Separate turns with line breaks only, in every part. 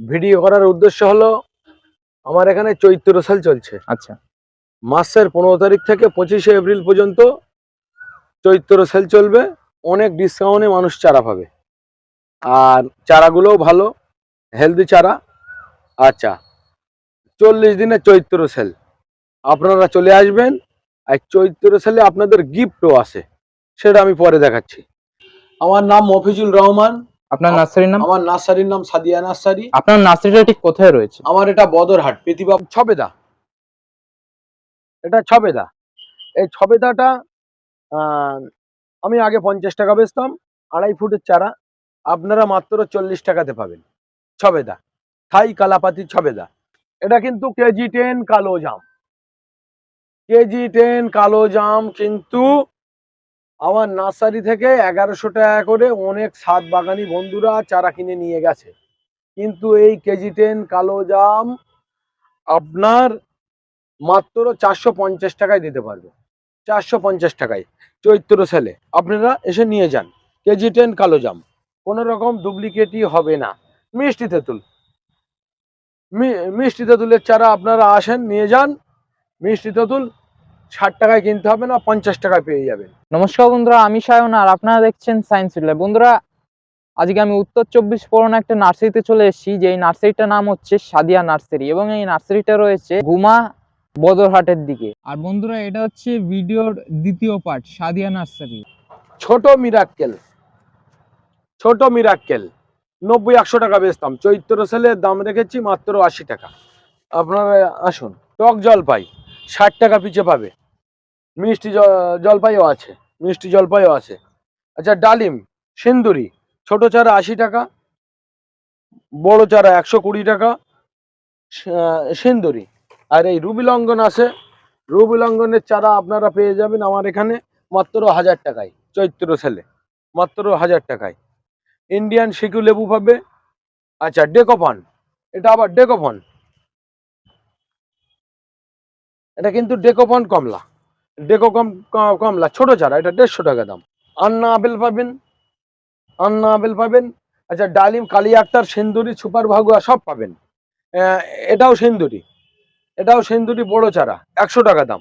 Video করার উদ্দেশ্য হলো আমার এখানে চৈত্র সেল চলছে।
আচ্ছা।
মাসের পনেরো তারিখ থেকে পঁচিশে এপ্রিল পর্যন্ত চৈত্র সেল চলবে। অনেক ডিসকাউন্টে মানুষ চারা পাবে। আর চারাগুলোও ভালো হেলদি চারা। আচ্ছা চল্লিশ দিনে চৈত্র সেল। আপনারা চলে আসবেন আর চৈত্র সেলে আপনাদের গিফটও আছে সেটা আমি পরে দেখাচ্ছি। আমার নাম মফিজুল রহমান।
আপনার নার্সারির নাম?
আমার নার্সারির নাম সাদিয়া নার্সারি।
আপনার নার্সারিটা ঠিক কোথায় রয়েছে?
আমার এটা বদরহাট প্রতিভা ছবেদা। এটা ছবেদা। এই ছবেদাটা আমি আগে পঞ্চাশ টাকা বেচতাম আড়াই ফুটের চারা। আপনারা মাত্র চল্লিশ টাকাতে পাবেন। ছবেদা। থাই কালাপাতি ছবেদা। এটা কিন্তু কেজি টেন কালো জাম। কেজি টেন কালো জাম কিন্তু আমার নার্সারি থেকে এগারোশো টাকা করে অনেক সাত বাগানি বন্ধুরা চারা কিনে নিয়ে গেছে। কিন্তু এই কেজি টেন কালো জাম আপনার মাত্র চারশো পঞ্চাশ টাকায় দিতে পারবে। চারশো পঞ্চাশ টাকায়। চৈত্র সেলে। আপনারা এসে নিয়ে যান। কেজি টেন কালো জাম। কোনো রকম ডুপ্লিকেটই হবে না। মিষ্টি তেঁতুল। মিষ্টি তেঁতুলের চারা আপনারা আসেন, নিয়ে যান। মিষ্টি তেঁতুল ষাট টাকায় কিনতে হবে না পঞ্চাশ টাকায় পেয়ে যাবেন।
নমস্কার বন্ধুরা আমি সায়ন আর আপনারা দেখছেন সায়েন্স রিলে বন্ধুরা আজকে আমি উত্তর চব্বিশ পরগনা একটা নার্সারিতে চলে এসেছি যে এই নার্সারিটার নাম হচ্ছে সাদিয়া নার্সারি এবং এই নার্সারিটা রয়েছে গুমা বদরহাটের দিকে। আর বন্ধুরা এটা হচ্ছে ভিডিওর দ্বিতীয় পার্ট সাদিয়া নার্সারি।
ছোট মিরাক্কেল ছোট মিরাক্কেল নব্বই একশো টাকা বেচতাম চৈত্র সেলের দাম রেখেছি মাত্র আশি টাকা। আপনারা আসুন টক জলপাই ষাট টাকা পিছে পাবে। মিষ্টি জলপাইও আছে, মিষ্টি জলপাইও আছে। আচ্ছা ডালিম, সিন্দুরি, ছোট চারা আশি টাকা, বড় চারা একশো কুড়ি টাকা সিন্দুরি। আর এই রুবি লঙ্ঘন আছে, রুবি লঙ্ঘনের চারা আপনারা পেয়ে যাবেন আমার এখানে, মাত্র হাজার টাকায়, চৈত্র সেলে, মাত্র হাজার টাকায়। ইন্ডিয়ান শিকু লেবু পাবে আচ্ছা ডেকোফন, এটা আবার ডেকোফন। এটা কিন্তু ডেকোফন কমলা। ডেকো কম কমলা, ছোট চারা, এটা দেড়শো টাকা দাম। আন্না আপেল পাবেন, আন্না আপেল পাবেন আচ্ছা ডালিম, কালি আক্তার, সেন্দুরি, সুপার ভাগুয়া সব পাবেন। এটাও সেন্দুরি এটাও সেন্দুরি বড় চারা, একশো টাকা দাম।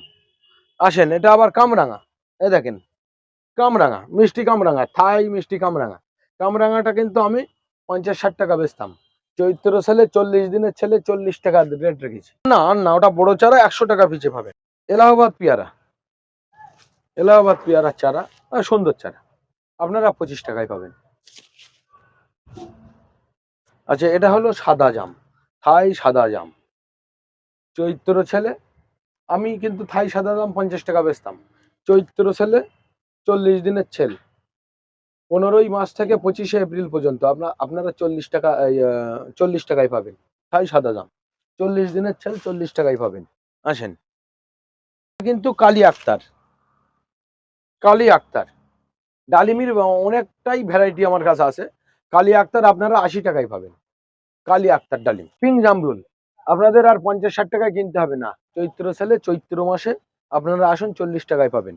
আসেন, এটা আবার কামরাঙা, এ দেখেন, কামরাঙা, মিষ্টি কামরাঙা, থাই মিষ্টি কামরাঙা। কামরাঙাটা কিন্তু আমি পঞ্চাশ ষাট টাকা বেচতাম। চৈত্র সালে চল্লিশ, দিনের ছেলে চল্লিশ টাকা রেট রেখেছি। না আর না, ওটা বড় চারা, একশো টাকা পিছে পাবে। এলাহাবাদ পেয়ারা এলাহাবাদ পেয়ারার চারা সুন্দর চারা। আপনারা পঁচিশ টাকায় পাবেন। আচ্ছা এটা হলো সাদা জাম, থাই সাদা জাম। চৈত্র ছেলে, আমি কিন্তু থাই সাদা জাম পঞ্চাশ টাকা বেচতাম। চৈত্র ছেলে, চল্লিশ দিনের ছেল। পনেরোই মাস থেকে পঁচিশে এপ্রিল পর্যন্ত আপনার আপনারা চল্লিশ টাকা চল্লিশ টাকায় পাবেন। থাই সাদা জাম, চল্লিশ দিনের ছেল চল্লিশ টাকায় পাবেন। আসেন। কিন্তু কালী আক্তার কালী আক্তার। ডালিমির অনেকটাই ভ্যারাইটি আমার কাছে আছে। কালী আক্তার আপনারা আশি টাকায় পাবেন। কালী আক্তার ডালিম। পিঙ্ক জামরুল আপনাদের আর পঞ্চাশ ষাট টাকায় কিনতে হবে না। চৈত্র সেলে চৈত্র মাসে আপনারা আসুন চল্লিশ টাকায় পাবেন।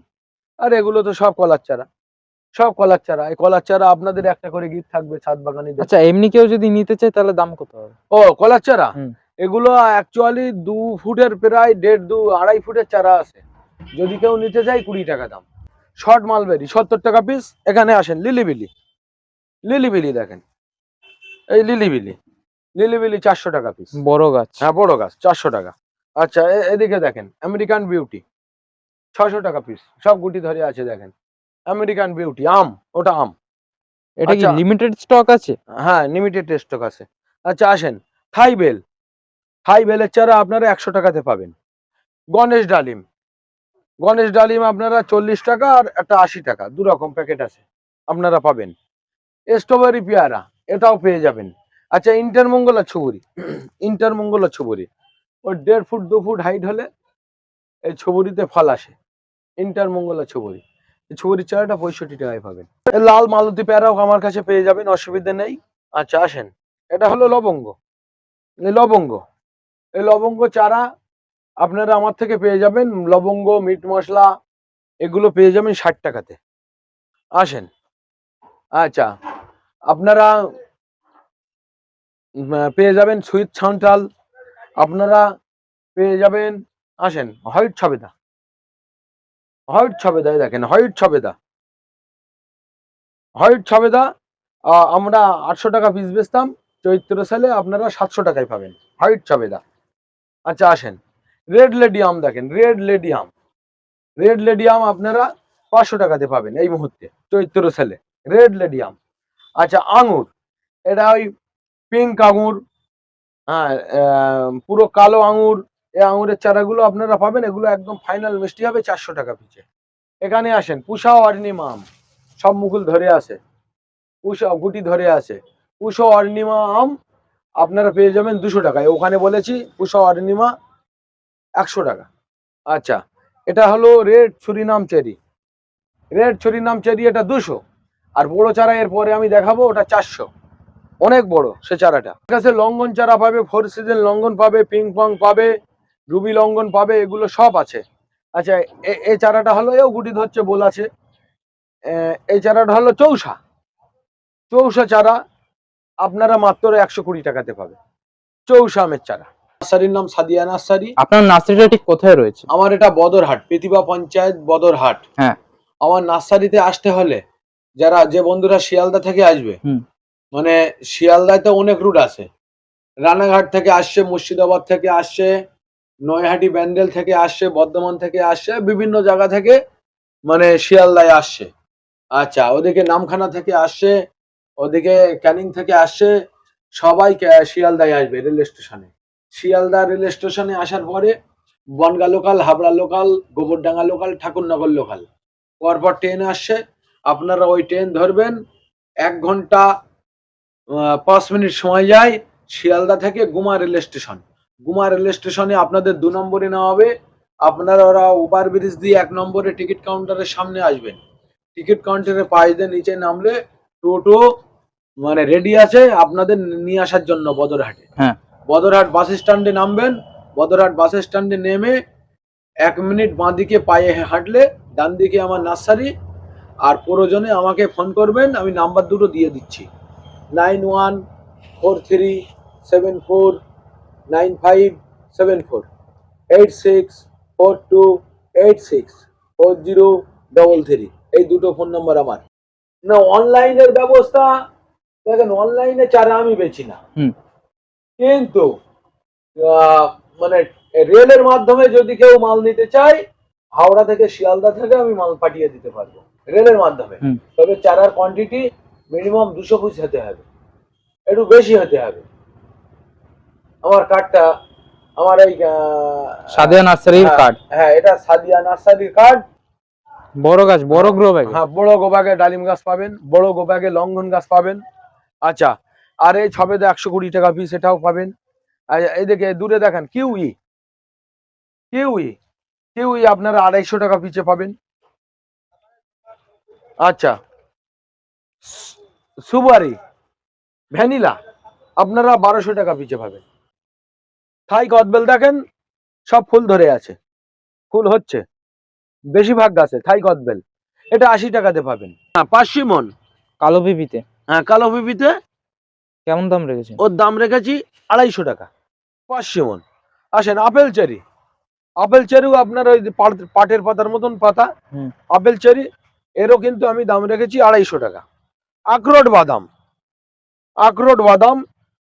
আর এগুলো তো সব কলার চারা। সব কলার চারা। এই কলার চারা আপনাদের একটা করে গিফট থাকবে ছাদ বাগানি
আচ্ছা এমনি কেউ যদি নিতে চায় তাহলে দাম কত হবে?
ও কলার চারা? এগুলো অ্যাকচুয়ালি দু ফুটের প্রায় দেড় দু আড়াই ফুটের চারা আছে। যদি কেউ নিতে চায় কুড়ি টাকা দাম। শর্ট মালবেরি সত্তর টাকা পিস এখানে আসেন লিলিবিলি। লিলিবিলি দেখেন। এই লিলিবিলি লিলিবিলি চারশো টাকা পিস
বড় গাছ।
হ্যাঁ বড় গাছ চারশো টাকা। আচ্ছা এদিকে দেখেন আমেরিকান বিউটি ছশো টাকা পিস সব গুটি ধরে আছে দেখেন। আমেরিকান বিউটি আম ওটা আম।
এটা কি
আচ্ছা।
লিমিটেড স্টক আছে?
হ্যাঁ লিমিটেড স্টক আছে। আচ্ছা আসেন থাই বেল থাই বেলের চারা আপনারা একশো টাকাতে পাবেন। গণেশ ডালিম গণেশ ডালিম আপনারা চল্লিশ টাকা আর একটা আশি টাকা, দু রকম প্যাকেট আছে, আপনারা পাবেন। স্ট্রবেরি পেয়ারা, এটাও পেয়ে যাবেন। আচ্ছা ইন্টারমঙ্গলা ছবুরি ইন্টারমঙ্গলা ছবুরি ওই দেড় ফুট, দু ফুট হাইট হলে এই ছবুরিতে ফল আসে ইন্টারমঙ্গলা ছবুরি এই ছবুরির চারাটা পঁয়ষট্টি টাকায় পাবেন। লাল মালতী পেয়ারাও আমার কাছে পেয়ে যাবেন, অসুবিধা নেই। আচ্ছা আসেন। এটা হলো লবঙ্গ। লবঙ্গ, এই লবঙ্গ চারা আপনারা আমার থেকে পেয়ে যাবেন লবঙ্গ, মিট মশলা, এগুলো পেয়ে যাবেন ষাট টাকাতে। আসেন। আচ্ছা আপনারা পেয়ে যাবেন সুইট ছান্টাল আপনারা পেয়ে যাবেন, আসেন, হোয়াইট ছবেদা হোয়াইট ছবেদা দেখেন, হোয়াইট ছবেদা হোয়াইট ছবেদা আমরা আটশো টাকা পিস বেচতাম, চৈত্র সালে আপনারা সাতশো টাকায় পাবেন, হোয়াইট ছবেদা আচ্ছা আসেন। রেড লেডি আম দেখেন, রেড লেডি আম। রেড লেডি আম আপনারা পাঁচশো টাকাতে পাবেন এই মুহূর্তে, চৈত্র সেলে। রেড লেডি আম। আচ্ছা আঙুর। এটা ওই পিঙ্ক আঙুর হ্যাঁ পুরো কালো আঙুর, এই আঙুরের চারাগুলো আপনারা পাবেন, এগুলো একদম ফাইনাল মিষ্টি হবে চারশো টাকা পিছে এখানে আসেন পুষা অর্ণিমা আম। সব মুকুল ধরে আছে। পুষা গুটি ধরে আছে। পুষো অর্ণিমা আম আপনারা পেয়ে যাবেন দুশো টাকায়। ওখানে বলেছি পুষা অর্ণিমা একশো টাকা। আচ্ছা এটা হলো red Surinam cherry. Red Surinam cherry এটা দুশো। আর বড় চারা এর পরে আমি দেখাবো ওটা চারশো। অনেক বড় সে চারাটা। কাছে লঙ্ঘন চারা পাবে, ফোর সিজন লঙ্ঘন পাবে, পিং পং পাবে, রুবি লঙ্ঘন পাবে, এগুলো সব আছে। আচ্ছা এই চারাটা হলো, এও গুটি ধরছে, বল আছে। এই চারাটা হলো চৌসা চৌসা চারা আপনারা মাত্র একশো কুড়ি টাকাতে পাবে। চৌসা আমের চারা। নার্সারির নাম সাদিয়া নার্সারি।
আপনার নার্সারিটা ঠিক কোথায় রয়েছে?
আমার এটা বদরহাট প্রতিভা পঞ্চায়েত বদরহাট।
হ্যাঁ।
আমার নার্সারিতে আসতে হলে যারা যে বন্ধুরা শিয়ালদা থেকে আসবে মানে শিয়ালদায় তো অনেক রুট আছে। রানাঘাট থেকে আসছে মুর্শিদাবাদ থেকে আসছে নয়হাটি ব্যান্ডেল থেকে আসছে বর্ধমান থেকে আসছে বিভিন্ন জায়গা থেকে মানে শিয়ালদায় আসছে। আচ্ছা ওদিকে নামখানা থেকে আসছে ওদিকে ক্যানিং থেকে আসছে সবাই শিয়ালদায় আসবে রেল স্টেশনে শিয়ালদা রেল স্টেশনে আসার পরে Bongaon local, Habra local, Gobardanga local, Thakurnagar local. পরপর ট্রেন আসছে। আপনারা ওই ট্রেন ধরবেন। এক ঘণ্টা পাঁচ মিনিট সময় যায় শিয়ালদা থেকে Guma rail station. Guma rail স্টেশনে আপনাদের দু নম্বরে নেওয়া হবে। আপনারা ওরা ওভার ব্রিজ দিয়ে এক নম্বরে টিকিট কাউন্টারের সামনে আসবেন। টিকিট কাউন্টারের পাশ দিয়ে নিচে নামলে টোটো মানে রেডি আছে আপনাদের নিয়ে আসার জন্য বদরহাটে।
হ্যাঁ।
বদরহাট বাস স্ট্যান্ডে নামবেন, বদরহাট বাস স্ট্যান্ডে নেমে এক মিনিট বাঁ দিকে পায়ে হাঁটলে ডান দিকে আমার নার্সারি, আর প্রয়োজনে আমাকে ফোন করবেন, আমি নাম্বার দুটো দিয়ে দিচ্ছি। Nine one four three seven four nine five seven four, eight six four two eight six four zero double three, এই দুটো ফোন নাম্বার আমার। না, অনলাইনের ব্যবস্থা, দেখেন, অনলাইনে চারা আমি বেচি না। কিন্তু মানে রেলের মাধ্যমে যদি কেউ মাল নিতে চায় হাওড়া থেকে শিয়ালদা থেকে আমি মাল পাঠিয়ে দিতে পারব রেলের মাধ্যমে। তবে চারার কোয়ান্টিটি মিনিমাম দুশো পিস হতে হবে। একটু বেশি হতে হবে। আমার কার্ডটা আমার এই
সাদিয়া নার্সারির
হ্যাঁ,
কার্ড
হ্যাঁ এটা সাদিয়া নার্সারির কার্ড
বড় গাছ বড় গ্রো ব্যাগ
হ্যাঁ বড় গোবাগে ডালিম গাছ পাবেন বড় গোবাগে লঙ্ঘন গাছ পাবেন। আচ্ছা আর এই ছবেদা একশো কুড়ি টাকা পিস এটাও পাবেন। আর এইদিকে দূরে দেখেন কিউই। কিউই কিউই আপনারা আড়াইশো টাকা পিছে পাবেন। আচ্ছা সু- সুপারি ভ্যানিলা আপনারা বারোশো টাকা পিছে পাবেন। থাই কদবেল দেখেন সব ফুল ধরে আছে। ফুল হচ্ছে। বেশিরভাগ গাছে থাই কদবেল। এটা আশি টাকাতে পাবেন। হ্যাঁ পাঁচশো মন।
কালো পিপিতে
হ্যাঁ কালো পিপিতে
কেমন দাম রেখেছেন?
ওর দাম রেখেছি আড়াইশো টাকা। পাঁচশো মন আসেন আপেল চেরি। আপেল চেরিও আপনার ওই পাটের পাতার মতন পাতা। আপেল চেরি এরও কিন্তু আমি দাম রেখেছি আড়াইশো টাকা। আখরোট বাদাম। আখরোট বাদাম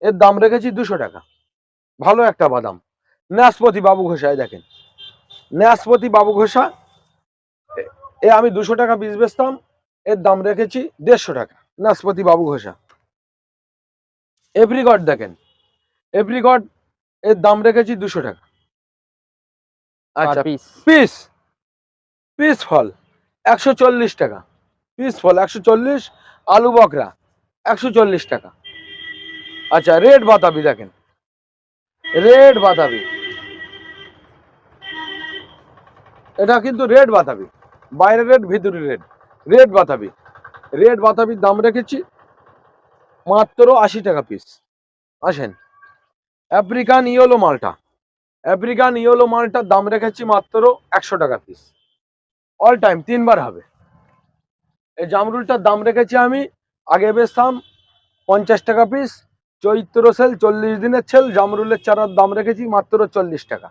এর দাম রেখেছি দুশো টাকা। ভালো একটা বাদাম। নাশপতি বাবু ঘোষায় দেখেন। নাশপতি বাবু ঘোষা এ- আমি দুশো টাকা বীজ বেচতাম এর দাম রেখেছি দেড়শো টাকা। নাশপতি বাবু ঘোষা। এপ্রিকট দেখেন। এপ্রিকট এর দাম রেখেছি দুশো টাকা। আচ্ছা
পিস
পিস ফল একশো চল্লিশ টাকা। পিস ফল একশো চল্লিশ। আলু বকরা একশো চল্লিশ টাকা। আচ্ছা রেড বাতাবি দেখেন। রেড বাতাবি এটা কিন্তু রেড বাতাবি বাইরে রেড ভিতরে রেড রেড বাতাবি রেড বাতাবির দাম রেখেছি মাত্র আশি টাকা পিস আসেন। আফ্রিকান ইয়েলো মালটা। আফ্রিকান ইয়েলো মালটার দাম রেখেছি মাত্র একশো টাকা পিস অল টাইম তিনবার হবে। এই জামরুলটার দাম রেখেছি আমি আগে বেচতাম পঞ্চাশ টাকা পিস চৈত্র সেল চল্লিশ দিনের সেল জামরুলের চারার দাম রেখেছি মাত্র চল্লিশ টাকা।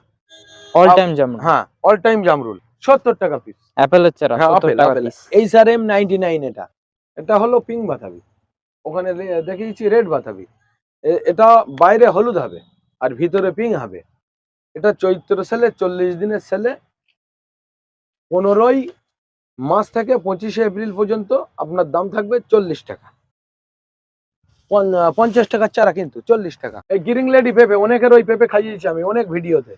অল টাইম যেমন
হ্যাঁ অল টাইম জামরুল। সত্তর টাকা পিস
অ্যাপেলের চারা
হ্যাঁ
70
আপেল
টাকা
apple H R M ninety nine এটা। এটা হলো পিঙ্ক বাতাবি ওখানে দেখিয়েছি রেড বাতাবি। এটা বাইরে হলুদ হবে আর ভিতরে পিঙ্ক হবে। এটা চৈত্র সেলে চল্লিশ দিনের সেলে পনেরোই মাস থেকে পঁচিশে এপ্রিল পর্যন্ত আপনার দাম থাকবে চল্লিশ টাকা। পঞ্চাশ টাকার চারা কিন্তু চল্লিশ টাকা। এই গিরিং লেডি পেঁপে অনেকের ওই পেঁপে খাইয়েছি আমি অনেক ভিডিওতে।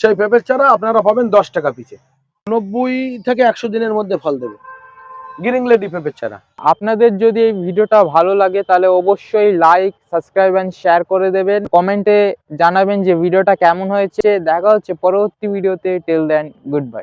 সেই পেঁপের চারা আপনারা পাবেন দশ টাকা পিছে নব্বই থেকে একশো দিনের মধ্যে ফল দেবে। গিরিং লেডি পেঁপের চারা
আপনাদের যদি এই ভিডিওটা ভালো লাগে, তাহলে অবশ্যই লাইক সাবস্ক্রাইব এন্ড শেয়ার করে দেবেন। কমেন্টে জানাবেন যে ভিডিওটা কেমন হয়েছে। দেখা হচ্ছে পরবর্তী ভিডিওতে। টেল দেন গুড বাই